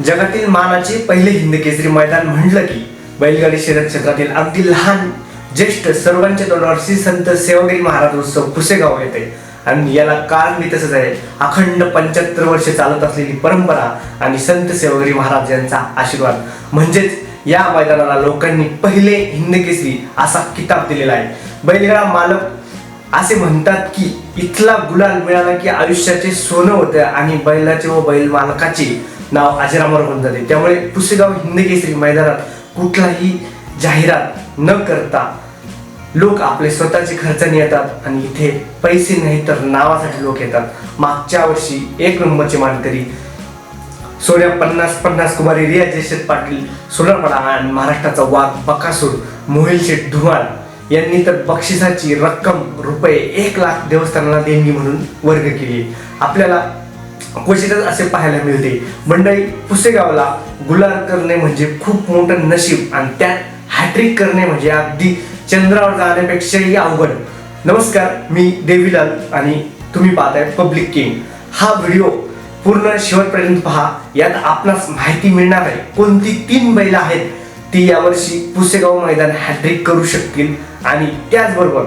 जगातील मानाचे पहिले हिंद केसरी मैदान म्हटलं की बैलगाडी शर्यत क्षेत्रातील अगदी लहान ज्येष्ठ सर्वांच्या तोंडावर श्री संत सेवागिरी महाराज उत्सव पुसेगाव येते. आणि याला कारण तसंच आहे. अखंड पंच्याहत्तर वर्ष चालत असलेली परंपरा आणि संत सेवागिरी महाराज यांचा आशीर्वाद. म्हणजेच या मैदानाला लोकांनी पहिले हिंद केसरी असा किताब दिलेला आहे. बैलगाडा मालक असे म्हणतात की इथला गुलाल मिळाला की आयुष्याचे सोनं होतं आणि बैलाचे व बैल मालकाचे नाव अजरामर होऊन जाते त्यामुळे पुसेगाव हिंद केसरी मैदानात कुठलाही जाहिरात न करता लोक आपले स्वतःचे खर्चाने येतात आणि इथे पैसे नाही तर नावासाठी लोक येतात. मागच्या वर्षी एक नंबरचे मानकरी सोन्या पन्नास पन्नास कुमारी रिया जयशत पाटील सोनारपाडा आणि महाराष्ट्राचा वाघ बकासूर मोहिल शेठ धुमाळ यांनी तर बक्षिसाची रक्कम रुपये एक लाख देवस्थानाला देणगी म्हणून वर्ग केली. आपल्याला क्वचितच असे पाहायला मिळते. मंडळी पुसेगावला गुलाल करणे म्हणजे खूप मोठं नशीब आणि त्यात हॅट्रिक करणे म्हणजे अगदी चंद्रावर जाण्यापेक्षाही अवघड. नमस्कार मी देवीलाल आणि तुम्ही पाहताय पब्लिक किंग हा व्हिडिओ पूर्ण शेवटपर्यंत पहा. यात आपणास माहिती मिळणार आहे कोणती तीन बैल आहेत ती यावर्षी पुसेगाव मैदान हॅट्रिक करू शकतील आणि त्याचबरोबर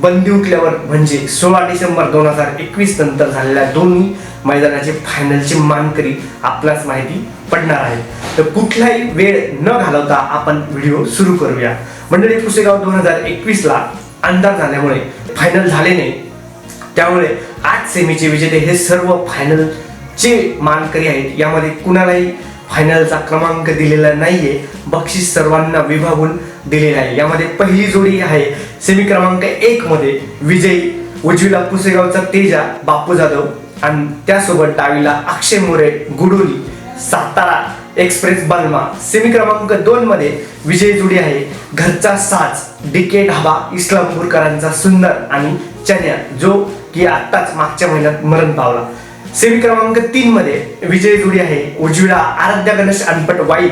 बंदी उठल्यावर म्हणजे सोळा डिसेंबर दोन हजार एकवीस नंतर झालेल्या दोन्ही मैदानाचे फायनलचे मानकरी आपल्याच माहिती पडणार आहे. तर कुठलाही वेळ न घालवता आपण व्हिडिओ सुरू करूया. मंडळी पुसेगाव दोन हजार एकवीस ला अंदाज झाल्यामुळे फायनल झाले नाही. त्यामुळे आठ सेमीचे विजेते हे सर्व फायनलचे मानकरी आहेत. यामध्ये कुणालाही फायनलचा क्रमांक दिलेला नाहीये. बक्षीस सर्वांना विभागून दिलेला आहे. यामध्ये पहिली जोडी आहे सेमी क्रमांक एक मध्ये विजयी उजवीला पुसेगावचा तेजा बापू जाधव आणि त्यासोबत डावीला अक्षय मोरे गुडोली सातारा एक्सप्रेस बालमा. सेमी क्रमांक दोन मध्ये विजय जुडी आहे. घरचा साज डीके ढाबा इस्लामपूरकरांचा सुंदर आणि चन्या जो की आत्ताच मागच्या महिन्यात मरण पावला. सेमी क्रमांक तीन मध्ये विजय जुडी आहे. उजवीला आराध्या गणेश अनपट वाई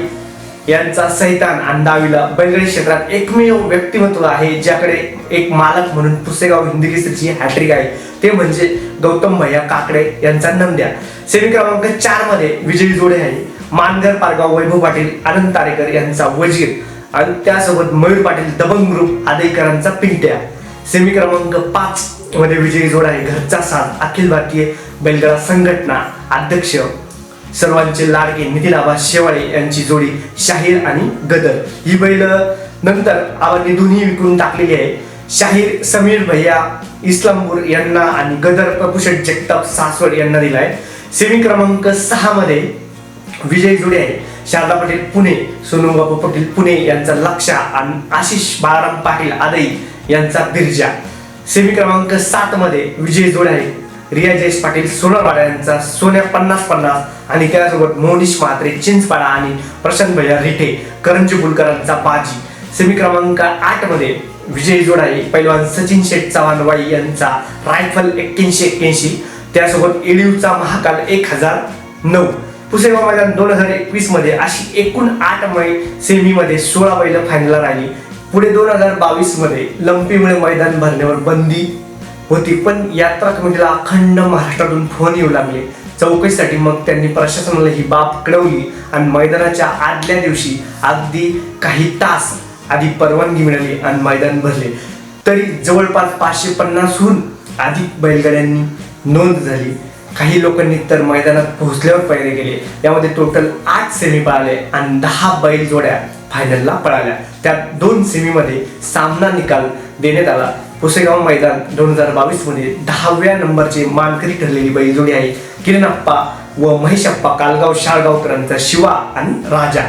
यांचा सैतान आणि डावीला बैलगाडी क्षेत्रात एकमेव व्यक्तिमत्व आहे ज्याकडे एक मालक म्हणून पुसेगाव हिंदी केसरीची हॅट्रिक आहे. ते म्हणजे गौतम भैया काकडे यांचा नंद्या. सेमी क्रमांक चारमध्ये विजयी जोडे आहे. मानगर पारगाव वैभव पाटील आनंद तारेकर यांचा वजीर. आणि त्यासोबत मयूर पाटील दबंग ग्रुप आदेकरांचा पिंट्या. सेमी क्रमांक पाच मध्ये विजयी जोड आहे घरचा साथ. अखिल भारतीय बैलगाडा संघटना अध्यक्ष. सर्वांचे लाडके नितीन आबा शेवाळे यांची जोडी शाहीर आणि गदर. ही बैल नंतर आबांनी दोन्ही विकून टाकलेली आहे. शाहीर समीर भैया इस्लामपूर यांना आणि गदर प्रभूषण जगताप सासवड यांना दिलाय सेमी क्रमांक सहा मध्ये विजय जोडे आहे. शारदा पाटील पुणे सोनू बापू पाटील पुणे यांचा लक्षा आणि आशिष बाळाराम पाटील आदई यांचा बिर्जा. सेमी क्रमांक सात मध्ये विजय जोडे आहे. रिया जयेश पाटील सोनरवाडा यांचा सोन्या पन्नास पन्नास आणि त्यासोबत मोहनीश म्हात्रे चिंचपाडा आणि प्रशांत भैया रिठे करंजी बुलकरांचा बाजी. सेमी क्रमांक आठमध्ये विजय जोडाई पैलवान सचिन शेठ चव्हाण वाई यांचा रायफल एक्क्याऐंशी एक्क्याऐंशी त्यासोबत एडियूचा महाकाल एक हजार नऊ. पुसेगाव मैदान दोन हजार एकवीसमध्ये अशी एकूण आठ मै सेमी मध्ये सोळा बैल फायनलला राहिली. पुढे दोन हजार बावीसमध्ये लंपीमुळे मैदान भरण्यावर बंदी होती. पण यात्रा कमिटीला अखंड महाराष्ट्रातून फोन येऊ लागले. चौकशीसाठी मग त्यांनी प्रशासनाला ही बाब कळवली आणि मैदानाच्या आदल्या दिवशी अगदी काही तास आधी परवानगी मिळाली आणि मैदान भरले. तरी जवळपास पाचशे पन्नासहून अधिक बैलगाड्यांनी नोंद झाली. काही लोकांनी तर मैदानात पोहोचल्यावर पहिले गेले. यामध्ये टोटल आठ सेमी पळाले आणि दहा बैल जोड्या फायनलला पळाल्या. त्यात दोन सेमीमध्ये सामना निकाल देण्यात आला. पुसेगाव मैदान दोन हजार बावीसमध्ये दहाव्या नंबरची मानकरी ठरलेली बैलजोडी आहे. किरणप्पा व महेशप्पा कालगाव शाळगावकरांचा शिवा आणि राजा.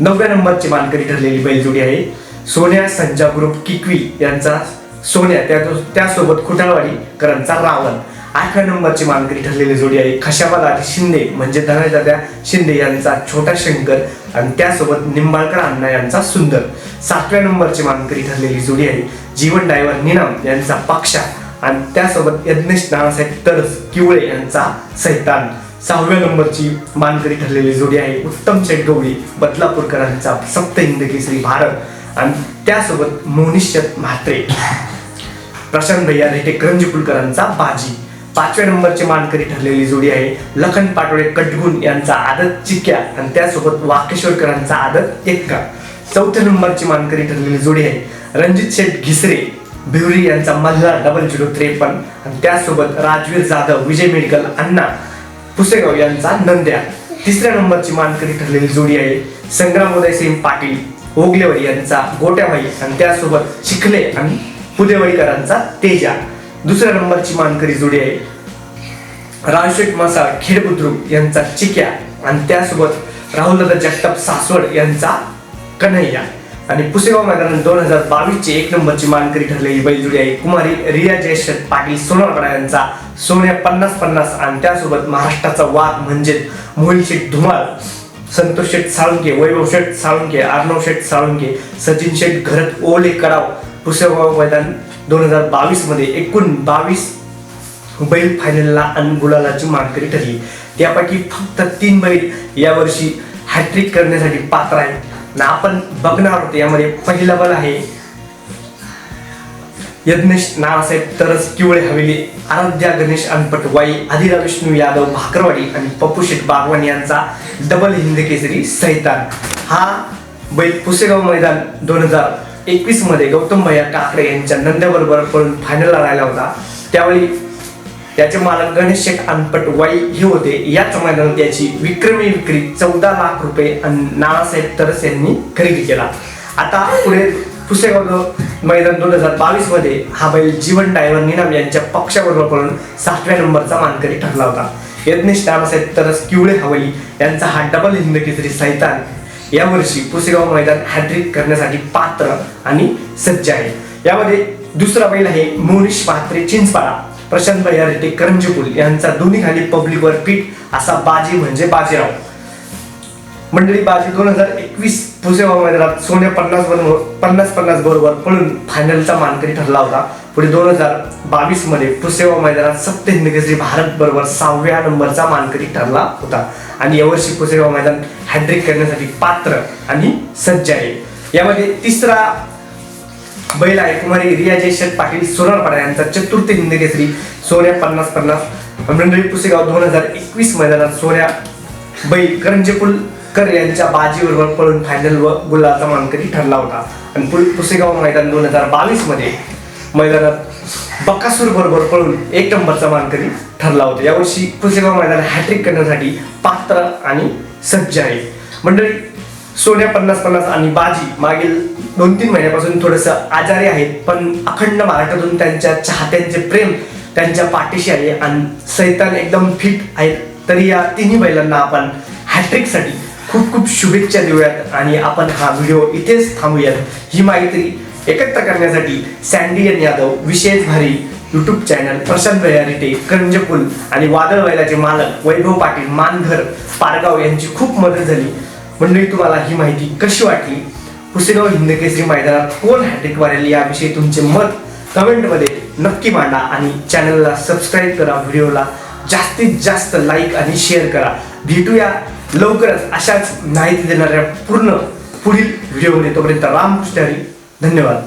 नवव्या नंबरची मानकरी ठरलेली बैलजोडी आहे. सोन्या संजा ग्रुप किकवी यांचा सोन्या त्या त्यासोबत खुटाळवाडीकरांचा रावण आठव्या नंबरची मानकरी ठरलेली जोडी आहे खशाबाद शिंदे म्हणजे धनदाद्या शिंदे यांचा छोटा शंकर आणि त्यासोबत निंबाळकर अण्णा यांचा सुंदर. सातव्या नंबरची मानकरी ठरलेली जोडी आहे जीवन डायव्हर निनाम यांचा पक्षा आणि त्यासोबत यज्ञेश नानासाहेब तरस किवळे यांचा सैतान. सहाव्या नंबरची मानकरी ठरलेली जोडी आहे उत्तम शेटगवळी बदलापूरकरांचा सप्त हिंद केसरी भारत आणि त्यासोबत मोनिश्चत म्हात्रे. प्रशांत भैया रेटे करंजी कुलकरांचा बाजी. पाचव्या नंबरची मानकरी ठरलेली जोडी आहे. लखन पाटोळे कटगुण यांचा आदत चिक्या आणि त्यासोबत वाकेश्वरकरांचा आदत एक्का. चौथ्या नंबरची मानकरी ठरलेली जोडी आहे. रणजित शेठ घिसरे भिवरी यांचा मल्हार डबल झिरो त्रेपन्न आणि त्यासोबत राजवीर जाधव विजय मेडिकल अण्णा पुसेगाव यांचा नंद्या. तिसऱ्या नंबरची मानकरी ठरलेली जोडी आहे. संग्राम उदयसिंग पाटील ओगलेवाडी यांचा गोट्याबाई आणि त्यासोबत चिखले आणि पुदेवाईकरांचा तेजा. दुसऱ्या नंबरची मानकरी जोडी आहे. राजशेठ खेड बुद्रुक यांचा चिक्या आणि त्यासोबत राहुलदादा जगताप सासवड यांचा कन्हैया. आणि पुसेगाव मैदानात दोन हजार बावीसची एक नंबरची मानकरी ठरलेली बैलजोडी आहे. कुमारी रिया जयशत पाटील सोनारपडा यांचा सोन्या पन्नास पन्नास आणि त्यासोबत महाराष्ट्राचा वाघ म्हणजे मोहिल शेठ धुमाळ संतोष शेठ साळुंके वैभव शेठ साळुंके अर्णव शेठ साळुंके सचिन शेठ घरत ओले कराव पुसेगाव मैदान दोन हजार बावीसमध्ये एकूण बावीस बैल फायनलला आणि गुलालाची मानकरी ठरली. त्यापैकी फक्त तीन बैल यावर्षी हॅट्रिक करण्यासाठी पात्र आहेत. ना आपण बघणार आहोत यामध्ये पहिला बल आहे यज्ञेश नानासाहेब तरस किवळे हवेली आराध्या गणेश अनपट वाई आदिरा विष्णू यादव भाकरवाडी आणि पप्पू शेठ बागवान यांचा डबल हिंद केसरी सैतान. हा बैल पुसेगाव मैदान दोन हजार एकवीसमध्ये गौतम भैया काकडे यांच्या नंद्याबरोबर पळून फायनलला राहिला होता. त्यावेळी त्याचे मालक गणेश शेख अनपट वाई हे होते. याच मैदानात याची विक्रमी विक्री चौदा लाख रुपये आणि नानासाहेब तरस यांनी खरेदी केला. आता पुढे पुसेगाव मैदान दोन हजार बावीसमध्ये हा बैल जीवन डायव्हर निनाम यांच्या पक्षाबरोबर पळून सातव्या नंबरचा मानकरी ठरला होता. यज्ञेश नानासाहेब तरस किवळे हवली यांचा हा डबल हिंद केसरी सैतान यावर्षी पुसेगाव मैदान हॅट्रिक करण्यासाठी पात्र आणि सज्ज आहे. यामध्ये दुसरा बैल आहे मोनिश पात्रे चिंचपाडा. प्रशांत भैया रेड्डी करंजपूल यांचा दोन्ही खाली पब्लिकवर पीठ असा बाजी म्हणजे बाजीराव. मंडळी बाजी दोन हजार एकवीस पुसेगाव मैदानात सोन्या पन्नास बरोबर पन्नास पन्नास बरोबर पळून फायनलचा मानकरी ठरला होता. पुढे दोन हजार बावीसमध्ये पुसेगाव मैदानात सत्य हिंदकेसरी भारत बरोबर सहाव्या नंबरचा मानकरी ठरला होता. आणि यावर्षी पुसेगाव मैदान हॅड्रिक करण्यासाठी पात्र आणि सज्ज आहे. यामध्ये तिसरा बैल आहे कुमारी रिया जयशत पाटील सोनारपाडा यांचा चतुर्थ हिंद केसरी सोन्या पन्नास पन्नास. मंडळी पुसेगाव दोन हजार एकवीस मैदानात सोन्या बैल कर यांच्या बाजीबरोबर पळून फायनल व गुलाचा मानकरी ठरला होता. आणि पुढे पुसेगाव मैदान दोन हजार बावीसमध्ये मैदानात बकासूर बरोबर पळून एक नंबरचा मानकरी ठरला होता. यावर्षी पुसेगाव मैदान हॅट्रिक करण्यासाठी पात्र आणि सज्ज आहे. मंडळी सोन्या पन्नास पन्नास आणि बाजी मागील दोन तीन महिन्यापासून थोडस आजारी आहेत पण अखंड महाराष्ट्रातून त्यांच्या चाहत्यांचे प्रेम त्यांच्या पाठीशी आहे आणि सैतान एकदम फिट आहेत तरी या तिन्ही बैलांना आपण हॅट्रिकसाठी खूप खूप शुभेच्छा देऊयात आणि आपण हा व्हिडिओ इथेच थांबूयात. ही माहिती एकत्र करण्यासाठी सँडियन यादव विशेष भारी युट्यूब चॅनल प्रशांत भैयारिटे करंजपुल आणि वादळ वैलाचे मालक वैभव पाटील मानघर पारगाव यांची खूप मदत झाली. मंडळी तुम्हाला ही माहिती कशी वाटली? पुसेगाव हिंदकेसरी मैदानात कोण हॅट्रिक मारेल याविषयी तुमचे मत कमेंटमध्ये नक्की मांडा आणि चॅनलला सबस्क्राईब करा व्हिडिओला जास्तीत जास्त लाईक आणि शेअर करा. भेटूया लवकरच अशाच माहिती देणाऱ्या पूर्ण पुढील व्हिडिओमध्ये तोपर्यंत रामकृष्ण हरी. धन्यवाद.